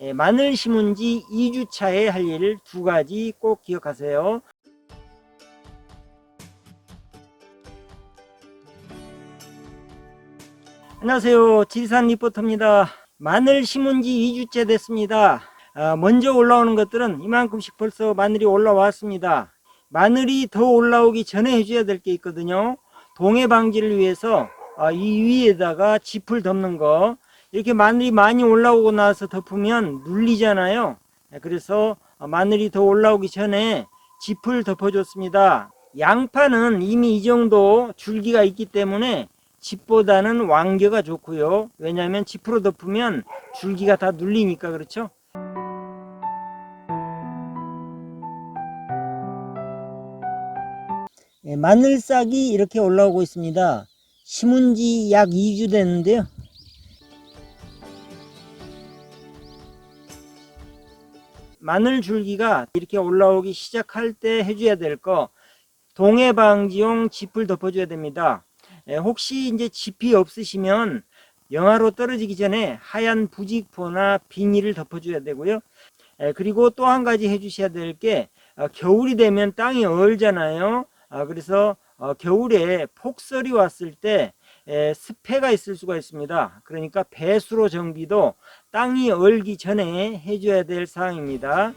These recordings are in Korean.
예, 마늘 심은 지 2주차에 할 일 두 가지 꼭 기억하세요. 안녕하세요. 지리산 리포터입니다. 마늘 심은 지 2주째 됐습니다. 아, 먼저 올라오는 것들은 이만큼씩 벌써 마늘이 올라왔습니다. 마늘이 더 올라오기 전에 해줘야 될 게 있거든요. 동해 방지를 위해서 아, 이 위에다가 짚을 덮는 거 이렇게 마늘이 많이 올라오고 나서 덮으면 눌리잖아요. 네, 그래서 마늘이 더 올라오기 전에 짚을 덮어줬습니다. 양파는 이미 이 정도 줄기가 있기 때문에 짚보다는 완겨가 좋고요. 왜냐하면 짚으로 덮으면 줄기가 다 눌리니까 그렇죠. 예, 마늘싹이 이렇게 올라오고 있습니다. 심은 지 약 2주 됐는데요. 마늘 줄기가 이렇게 올라오기 시작할 때 해줘야 될 거 동해 방지용 짚을 덮어줘야 됩니다. 예, 혹시 이제 짚이 없으시면 영하로 떨어지기 전에 하얀 부직포나 비닐을 덮어줘야 되고요. 예, 그리고 또 한 가지 해주셔야 될 게 겨울이 되면 땅이 얼잖아요. 아, 그래서 어, 겨울에 폭설이 왔을 때 에, 습해가 있을 수가 있습니다. 그러니까 배수로 정비도 땅이 얼기 전에 해줘야 될 사항입니다.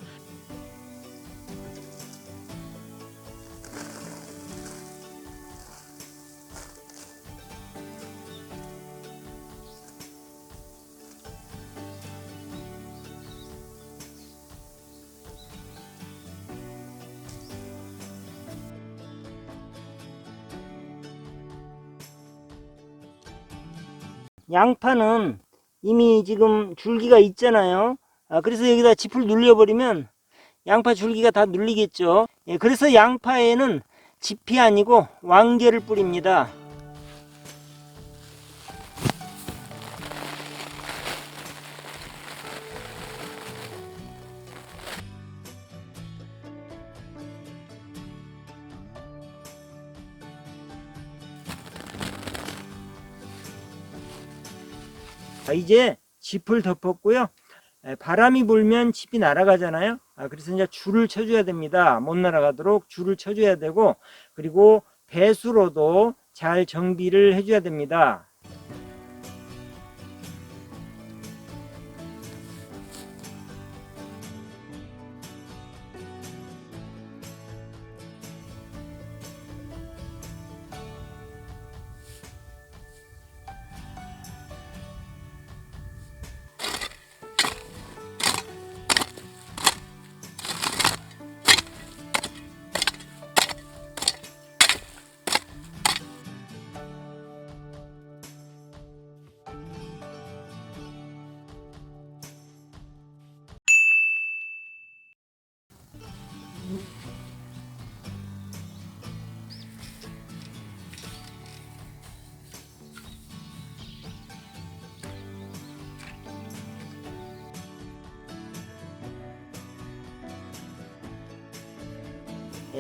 양파는 이미 지금 줄기가 있잖아요. 아, 그래서 여기다 짚을 눌려버리면 양파 줄기가 다 눌리겠죠. 예, 그래서 양파에는 짚이 아니고 왕개를 뿌립니다. 자, 이제 짚을 덮었고요. 에, 바람이 불면 짚이 날아가잖아요. 아, 그래서 이제 줄을 쳐줘야 됩니다. 못 날아가도록 줄을 쳐줘야 되고, 그리고 배수로도 잘 정비를 해줘야 됩니다.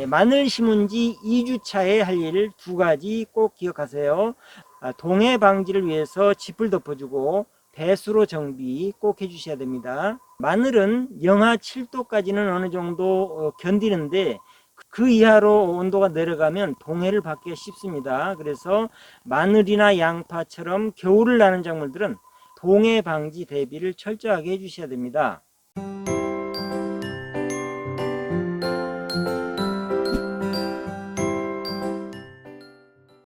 마늘 심은 지 2주 차에 할 일 두 가지 꼭 기억하세요. 아, 동해 방지를 위해서 짚을 덮어주고 배수로 정비 꼭 해주셔야 됩니다. 마늘은 영하 7도까지는 어느 정도 어, 견디는데 그 이하로 온도가 내려가면 동해를 받기가 쉽습니다. 그래서 마늘이나 양파처럼 겨울을 나는 작물들은 동해 방지 대비를 철저하게 해주셔야 됩니다.